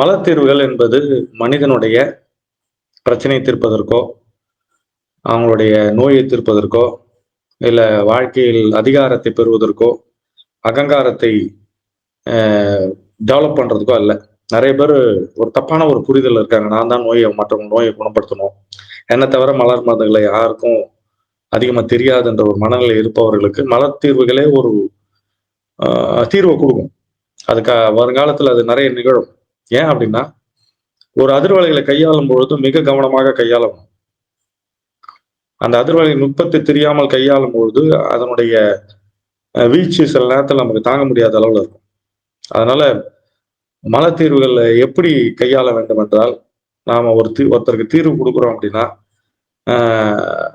மலத்தீர்வுகள் என்பது மனிதனுடைய பிரச்சனை தீர்ப்பதற்கோ அவங்களுடைய நோயை தீர்ப்பதற்கோ இல்லை வாழ்க்கையில் அதிகாரத்தை பெறுவதற்கோ அகங்காரத்தை டெவலப் பண்ணுறதுக்கோ அல்ல. நிறைய பேர் ஒரு தப்பான ஒரு புரிதல் இருக்காங்க. நான் தான் நோயை மற்றவங்க நோயை குணப்படுத்தணும். என்னை தவிர மலர் மருந்துகளை யாருக்கும் அதிகமாக தெரியாதுன்ற ஒரு மனநிலை இருப்பவர்களுக்கு மலர் தீர்வுகளே ஒரு தீர்வை கொடுக்கும். அதுக்கு வருங்காலத்தில் அது நிறைய நிகழும். ஏன் அப்படின்னா ஒரு அதிர்வலைகளை கையாளும் பொழுது மிக கவனமாக கையாளணும். அந்த அதிர்வலை நுட்பத்தை தெரியாமல் கையாளும் பொழுது அதனுடைய வீழ்ச்சி வீச்சு சில நேரத்தில் நமக்கு தாங்க முடியாத அளவில் இருக்கும். அதனால மலத்தீர்வுகளை எப்படி கையாள வேண்டும் என்றால் நாம ஒரு தீ ஒருத்தருக்கு தீர்வு கொடுக்குறோம் அப்படின்னா ஆஹ்,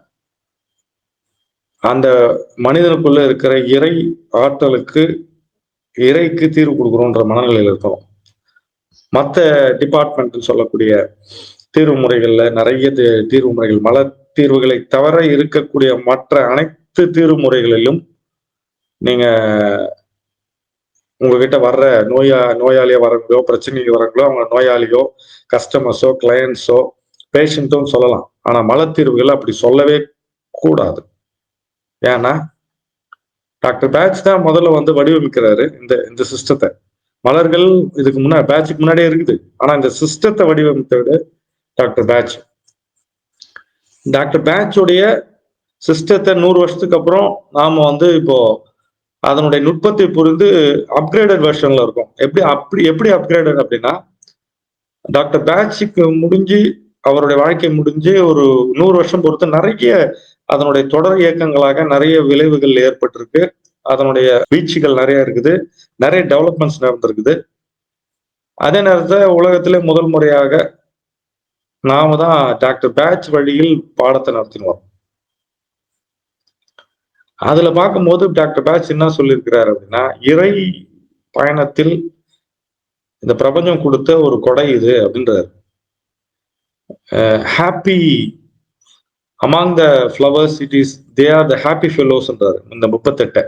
அந்த மனிதனுக்குள்ள இருக்கிற இறை ஆற்றலுக்கு இறைக்கு தீர்வு கொடுக்குறோன்ற மனநிலையில் இருக்கணும். மற்ற டிபார்ட்மெண்ட் சொல்லக்கூடிய தீர்வு முறைகள்ல நிறைய தீர்வு முறைகள் மல தீர்வுகளை தவிர இருக்கக்கூடிய மற்ற அனைத்து தீர்வு முறைகளிலும் நீங்க உங்ககிட்ட வர்ற நோயா நோயாளியா வரங்களோ பிரச்சனைக்கு வரங்களோ அவங்க நோயாளியோ கஸ்டமர்ஸோ கிளையன்ஸோ பேஷண்ட்டும் சொல்லலாம். ஆனா மலத்தீர்வுகள் அப்படி சொல்லவே கூடாது. ஏன்னா டாக்டர் பேட்ச் தான் முதல்ல வந்து வடிவமைக்கிறாரு இந்த இந்த சிஸ்டத்தை மலர்கள் இதுக்கு முன்னாடி பேட்சுக்கு முன்னாடியே இருக்குது. ஆனா இந்த சிஸ்டத்தை வடிவமைத்த விட டாக்டர் பேட்ச் டாக்டர் பேட்சுடைய சிஸ்டத்தை நூறு வருஷத்துக்கு அப்புறம் நாம வந்து இப்போ அதனுடைய நுட்பத்தை புரிந்து அப்கிரேடட் வெர்ஷன்ல இருக்கும். எப்படி அப்படி எப்படி அப்கிரேடட் அப்படின்னா டாக்டர் பேட்சுக்கு முடிஞ்சு அவருடைய வாழ்க்கை முடிஞ்சு ஒரு நூறு வருஷம் பொறுத்து நிறைய அதனுடைய தொடர் இயக்கங்களாக நிறைய விளைவுகள் ஏற்பட்டிருக்கு. அதனுடைய பீச்சுகள் நிறைய இருக்குது. நிறைய டெவலப்மெண்ட்ஸ் நடந்திருக்குது. அதே நேரத்தில் உலகத்திலே முதல் முறையாக நாம தான் டாக்டர் பேட்ச் வழியில் பாடத்தை நடத்தினோம். அதுல பார்க்கும்போது டாக்டர் பேட்ச் என்ன சொல்லியிருக்கிறார் அப்படின்னா இறை பயணத்தில் இந்த பிரபஞ்சம் கொடுத்த ஒரு கொடை இது அப்படின்றார். Happy among the flowers it is they are the happy ஃபெலோஸ்ன்றாரு இந்த முப்பத்தெட்டை.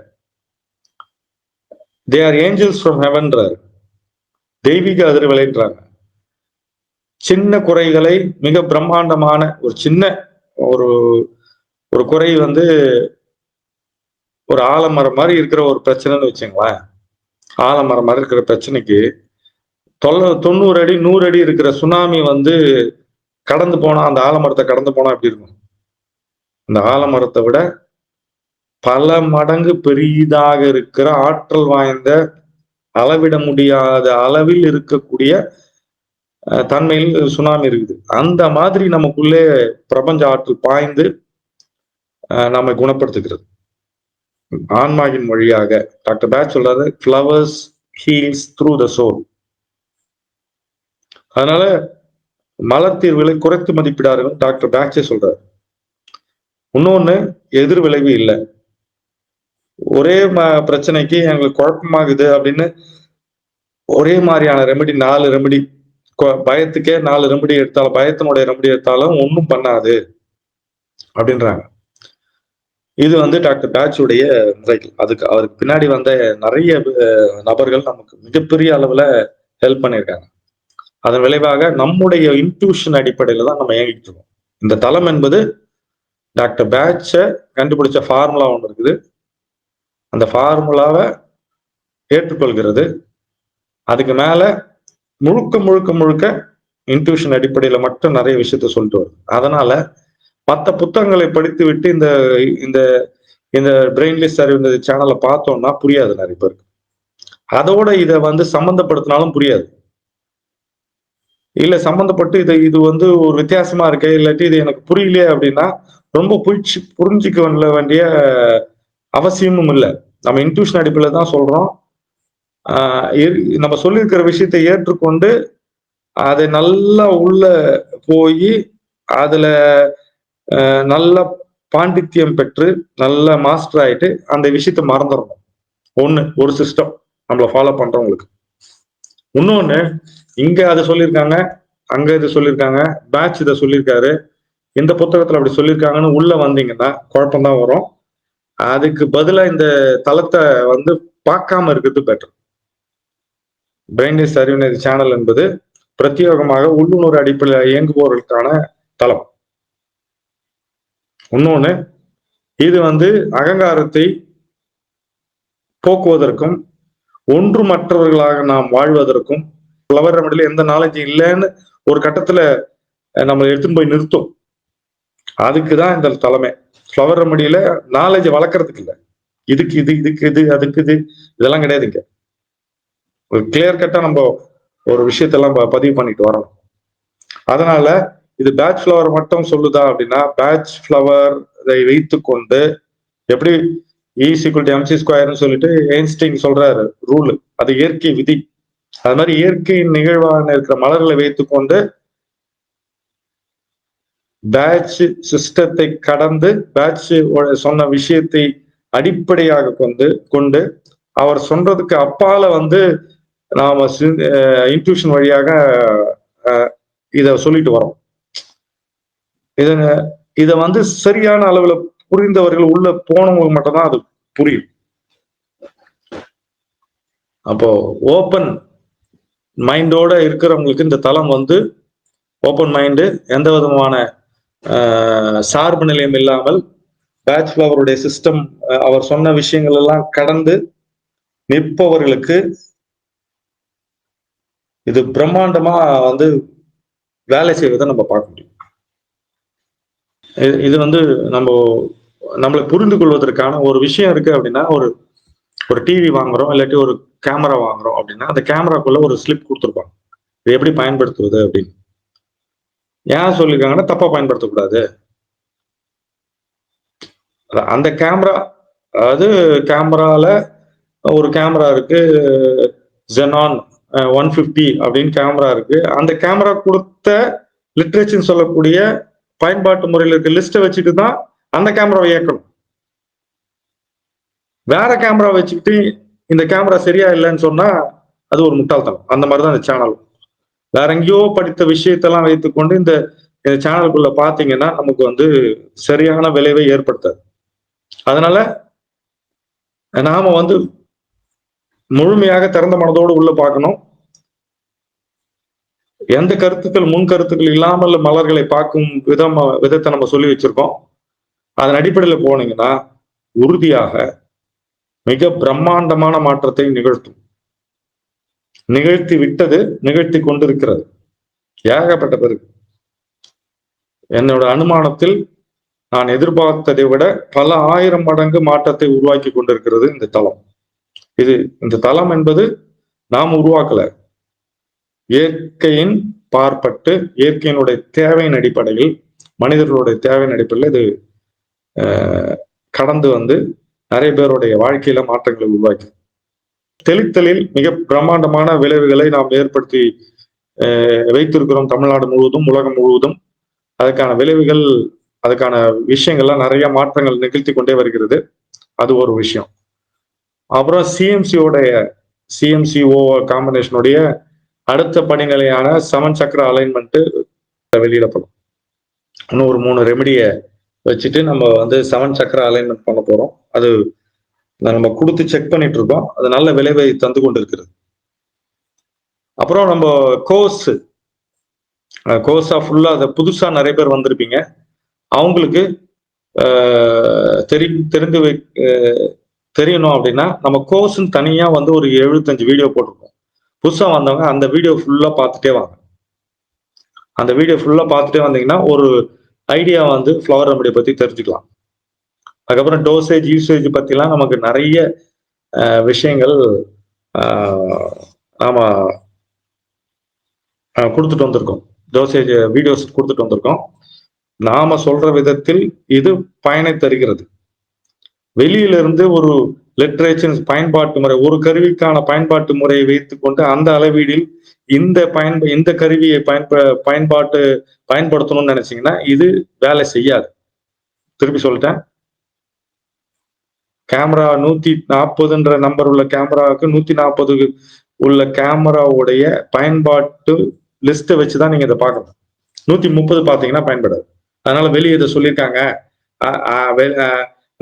தே ஆர் ஏஞ்சல்ஸ் ஃப்ரம் ஹெவன்றார் தெய்வீக அதிர்வலைன்றாங்க சின்ன குறைகளை மிக பிரம்மாண்டமான ஒரு சின்ன ஒரு ஒரு குறை வந்து ஒரு ஆலமரம் மாதிரி இருக்கிற ஒரு பிரச்சனைன்னு வச்சுங்களேன். ஆலமரம் மாதிரி இருக்கிற பிரச்சனைக்கு தொள்ள தொண்ணூறு அடி நூறு அடி இருக்கிற சுனாமி வந்து கடந்து போனா அந்த ஆலமரத்தை கடந்து போனா எப்படி இருக்கும்? அந்த ஆலமரத்தை விட பல மடங்கு பெரிதாக இருக்கிற ஆற்றல் வாய்ந்த அளவிட முடியாத அளவில் இருக்கக்கூடிய தன்மையில் சுனாமி இருக்குது. அந்த மாதிரி நமக்குள்ளே பிரபஞ்ச ஆற்றல் பாய்ந்து நம்மை குணப்படுத்துகிறது. ஆன்மாவின் வழியாக டாக்டர் பேட் சொல்றாரு flowers heals through the soul அதனால மலத்தீர்வுகளை குறைத்து மதிப்பிடார்கள் டாக்டர் பேட்சே சொல்றாரு. இன்னொன்னு எதிர் விளைவு இல்லை. ஒரே ம- பிரச்சனைக்கு எங்களுக்கு குழப்பமாகுது அப்படின்னு ஒரே மாதிரியான ரெமெடி நாலு ரெமெடி பயத்துக்கே நாலு ரெமெடி எடுத்தாலும் பயத்தினுடைய ரெமெடி எடுத்தாலும் ஒன்றும் பண்ணாது அப்படின்றாங்க. இது வந்து டாக்டர் பேட்சுடைய முறைகள். அதுக்கு அவருக்கு பின்னாடி வந்த நிறைய நபர்கள் நமக்கு மிகப்பெரிய அளவுல ஹெல்ப் பண்ணியிருக்காங்க. அதன் விளைவாக நம்முடைய இன்ட்யூஷன் அடிப்படையில தான் நம்ம இயங்கிட்டு இருக்கோம். இந்த தளம் என்பது டாக்டர் பேட்சை கண்டுபிடிச்ச ஃபார்முலா ஒன்று இருக்குது. அந்த ஃபார்முலாவை ஏற்றுக்கொள்கிறது. அதுக்கு மேல முழுக்க முழுக்க முழுக்க இன்ட்யூஷன் அடிப்படையில மட்டும் நிறைய விஷயத்த சொல்லிட்டு வருது. அதனால மற்ற புத்தகங்களை படித்து விட்டு இந்த இந்த இந்த பிரெயின்லெஸ் அறிவு இந்த சேனலை பார்த்தோம்னா புரியாது நிறைய பேருக்கு. அதோட இதை வந்து சம்மந்தப்படுத்தினாலும் புரியாது. இல்ல சம்மந்தப்பட்டு இது இது வந்து ஒரு வித்தியாசமா இருக்கு இல்லாட்டி இது எனக்கு புரியலையே அப்படின்னா ரொம்ப புரிச்சு புரிஞ்சுக்க வேண்டிய அவசியமும் இல்லை. நம்ம இன்ட்யூஷன் அடிப்படையில் தான் சொல்கிறோம் நம்ம சொல்லியிருக்கிற விஷயத்தை ஏற்றுக்கொண்டு அதை நல்லா உள்ள போய் அதில் நல்ல பாண்டித்யம் பெற்று நல்ல மாஸ்டர் ஆயிட்டு அந்த விஷயத்த மறந்துடணும். ஒன்று ஒரு சிஸ்டம் நம்மள ஃபாலோ பண்ணுறவங்களுக்கு இன்னொன்று இங்கே அதை சொல்லியிருக்காங்க அங்கே இதை சொல்லியிருக்காங்க பேட்ச் இதை சொல்லியிருக்காரு. இந்த புத்தகத்தில் அப்படி சொல்லியிருக்காங்கன்னு உள்ளே வந்தீங்கன்னா குழப்பம்தான் வரும். அதுக்கு பதிலாக இந்த தளத்தை வந்து பார்க்காம இருக்கிறது பெட்டர் பிரெயின்லெஸ் அறிவினர் சேனல் என்பது பிரத்யேகமாக உள்ளுணர்வு அடிப்படையில் இயங்குபவர்களுக்கான தளம். இன்னொன்று இது வந்து அகங்காரத்தை போக்குவதற்கும் ஒன்று மற்றவர்களாக நாம் வாழ்வதற்கும் ஃப்ளவர் ரெமடியில எந்த நாலேஜ் இல்லைன்னு ஒரு கட்டத்துல நம்ம எடுத்துன்னு போய் நிறுத்தும். அதுக்கு தான் இந்த தலைமை ஃப்ளவர் ரெமடியில நாலேஜ் வளர்க்கறதுக்கு இல்லை. இதுக்கு இது இதுக்கு இது அதுக்கு இது இதெல்லாம் கிடையாதுங்க ஒரு கிளியர் கட்டா நம்ம ஒரு விஷயத்தெல்லாம் ப- பதிவு பண்ணிட்டு வரணும் அதனால இது பேட்ச் ஃப்ளவர் மட்டும் சொல்லுதா அப்படின்னா பேட்ச் ஃப்ளவர் இதை வைத்துக்கொண்டு எப்படி ஈசிக்குவல் டு எம்சி ஸ்கொயர்னு சொல்லிட்டு ஐன்ஸ்டைன் சொல்றாரு ரூல் அது இயற்கை விதி. அது மாதிரி இயற்கையின் நிகழ்வான இருக்கிற மலர்களை வைத்துக்கொண்டு பேட்ச் சிஸ்டத்தை கடந்து பேட்ச் சொன்ன விஷயத்தை அடிப்படையாக கொண்டு கொண்டு அவர் சொல்றதுக்கு அப்பால வந்து நாம இன்ட்யூஷன் வழியாக இத சொல்லிட்டு வரோம். இத இத வந்து சரியான அளவுல புரிந்தவர்கள் உள்ள போனவங்களுக்கு மட்டும்தான் அது புரியும். அப்போ ஓப்பன் மைண்டோட இருக்கிறவங்களுக்கு இந்த தளம் வந்து ஓப்பன் மைண்டு எந்த விதமான சார்பு நிலையம் இல்லாமல் பேட்ச் அவருடைய சிஸ்டம் அவர் சொன்ன விஷயங்கள் எல்லாம் கடந்து நிற்பவர்களுக்கு இது பிரம்மாண்டமா வந்து வேலை செய்வதை நம்ம பார்க்க முடியும். இது- இது வந்து நம்ம நம்மளை புரிந்து கொள்வதற்கான ஒரு விஷயம் இருக்கு அப்படின்னா ஒரு ஒரு டிவி வாங்குறோம் இல்லாட்டி ஒரு கேமரா வாங்குறோம் அப்படின்னா அந்த கேமராக்குள்ள ஒரு ஸ்லிப் கொடுத்துருப்பாங்க. இது எப்படி பயன்படுத்துவது அப்படின்னு. ஏன் சொல்லியிருக்காங்கன்னா தப்பா பயன்படுத்தக்கூடாது. அந்த கேமரா அதாவது கேமரால ஒரு கேமரா இருக்கு ஜெனான் ஒன் ஃபிஃப்டி அப்படின்னு கேமரா இருக்கு. அந்த கேமரா கொடுத்த லிட்ரேச்சர் சொல்லக்கூடிய பயன்பாட்டு முறையில் இருக்க லிஸ்ட்டை வச்சுட்டு தான் அந்த கேமராவை இயக்கணும். வேற கேமரா வச்சுக்கிட்டு இந்த கேமரா சரியா இல்லைன்னு சொன்னா அது ஒரு முட்டாள்தனம். அந்த மாதிரி தான் இந்த சேனல் வேற எங்கேயோ படித்த விஷயத்தெல்லாம் வைத்துக்கொண்டு இந்த சேனலுக்குள்ள பாத்தீங்கன்னா நமக்கு வந்து சரியான விளைவை ஏற்படுத்தாது. அதனால நாம வந்து முழுமையாக திறந்த மனதோடு உள்ள பார்க்கணும். எந்த கருத்துக்கள் முன் கருத்துக்கள் இல்லாமல் மலர்களை பார்க்கும் விதம் விதத்தை நம்ம சொல்லி வச்சிருக்கோம். அதன் அடிப்படையில் போனீங்கன்னா உறுதியாக மிக பிரம்மாண்டமான மாற்றத்தை நிகழ்த்தும். நிகழ்த்தி விட்டது நிகழ்த்தி கொண்டிருக்கிறது. ஏகப்பட்ட பிறகு என்னோட அனுமானத்தில் நான் எதிர்பார்த்ததை விட பல ஆயிரம் மடங்கு மாற்றத்தை உருவாக்கி கொண்டிருக்கிறது இந்த தளம். இது இந்த தளம் என்பது நாம் உருவாக்கல. இயற்கையின் பார்ப்பட்டு இயற்கையினுடைய தேவையின் அடிப்படையில் மனிதர்களுடைய தேவையின் அடிப்படையில் இது கடந்து வந்து நிறைய பேருடைய வாழ்க்கையில மாற்றங்களை உருவாக்கி தெளித்தலில் மிக பிரம்மாண்டமான விளைவுகளை நாம் ஏற்படுத்தி வைத்திருக்கிறோம் தமிழ்நாடு முழுவதும் உலகம் முழுவதும். அதற்கான விளைவுகள் அதுக்கான விஷயங்கள்லாம் நிறைய மாற்றங்கள் நிகழ்த்தி கொண்டே வருகிறது. அது ஒரு விஷயம். அப்புறம் சிஎம்சியோடைய சிஎம்சிஓ காம்பினேஷனுடைய அடுத்த பணிகளையான செவன் சக்கர அலைன்மெண்ட்டு வெளியிடப்படும். இன்னும் ஒரு மூணு ரெமடியை வச்சுட்டு நம்ம வந்து செவன் சக்கர அலைன்மெண்ட் பண்ண போகிறோம் அது நம்ம கொடுத்து செக் பண்ணிட்டு இருக்கோம் அது நல்ல விளைவை தந்து கொண்டிருக்கிறது. அப்புறம் நம்ம கோர்ஸ் கோர்ஸா ஃபுல்லா அதை புதுசா நிறைய பேர் வந்திருப்பீங்க. அவங்களுக்கு தெரி தெரிந்து வை தெரியணும் அப்படின்னா நம்ம கோர்ஸ்ன்னு தனியா வந்து ஒரு எழுபத்தஞ்சு வீடியோ போட்டிருக்கோம். புதுசா வந்தவங்க அந்த வீடியோ ஃபுல்லா பார்த்துட்டே வாங்க. அந்த வீடியோ ஃபுல்லா பார்த்துட்டே வந்தீங்கன்னா ஒரு ஐடியா வந்து ஃப்ளவர் ரெமடியை பத்தி தெரிஞ்சுக்கலாம். அதுக்கப்புறம் டோசேஜ் யூசேஜ் பத்திலாம் நமக்கு நிறைய விஷயங்கள் அஹ், நாம கொடுத்துட்டு வந்திருக்கோம். டோசேஜ் வீடியோஸ் கொடுத்துட்டு வந்திருக்கோம். நாம சொல்ற விதத்தில் இது பயனை தருகிறது. வெளியிலிருந்து ஒரு லிட்ரேச்சர் பயன்பாட்டு முறை ஒரு கருவிக்கான பயன்பாட்டு முறையை வைத்துக்கொண்டு அந்த அளவீடில் இந்த பயன்ப இந்த கருவியை பயன்ப பயன்பாட்டு பயன்படுத்தணும்னு நினைச்சீங்கன்னா இது வேலை செய்யாது. திருப்பி சொல்லிட்டேன். கேமரா நூத்தி நாற்பதுன்ற நம்பர் உள்ள கேமராவுக்கு நூத்தி நாற்பது உள்ள கேமராவுடைய பயன்பாட்டு லிஸ்ட்டை வச்சுதான் நீங்க இதை பார்க்கணும். நூத்தி முப்பது பாத்தீங்கன்னா பயன்படாது. அதனால வெளியே இதை சொல்லியிருக்காங்க.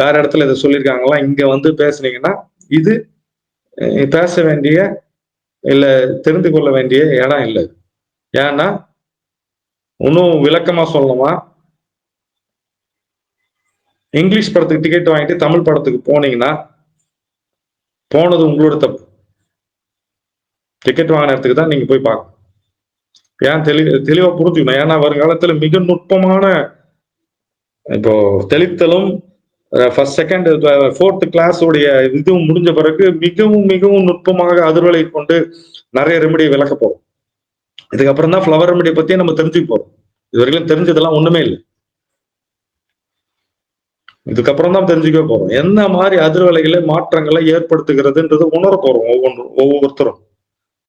வேற இடத்துல இதை சொல்லியிருக்காங்களா? இங்க வந்து பேசுனீங்கன்னா இது பேச வேண்டிய இல்ல தெரிந்து கொள்ள வேண்டிய இடம் இல்லை. ஏன்னா இன்னும் விளக்கமா சொல்லணுமா? இங்கிலீஷ் படத்துக்கு டிக்கெட் வாங்கிட்டு தமிழ் படத்துக்கு போனீங்கன்னா போனது உங்களோட தப்பு. டிக்கெட் வாங்கின இடத்துக்கு தான் நீங்க போய் பார்க்கணும். ஏன் தெளி தெளிவா புரிஞ்சுக்கணும். ஏன்னா வருங்காலத்துல மிக நுட்பமான இப்போ தெளித்தலும் ஃபர்ஸ்ட் செகண்ட் ஃபோர்த் கிளாஸோடைய இதுவும் முடிஞ்ச பிறகு மிகவும் மிகவும் நுட்பமாக அதிர்வலை கொண்டு நிறைய ரெமடியை விளக்க போறோம். இதுக்கப்புறம் தான் ஃப்ளவர் ரெமடியை பத்தி நம்ம தெரிஞ்சுக்க போறோம். இதுவரைக்கும் தெரிஞ்சதெல்லாம் ஒண்ணுமே இல்லை. இதுக்கப்புறம் தான் தெரிஞ்சுக்க போறோம். என்ன மாதிரி அதிர்வலைகளை மாற்றங்களை ஏற்படுத்துகிறதுன்றது உணர போறோம் ஒவ்வொன்றும் ஒவ்வொருத்தரும்.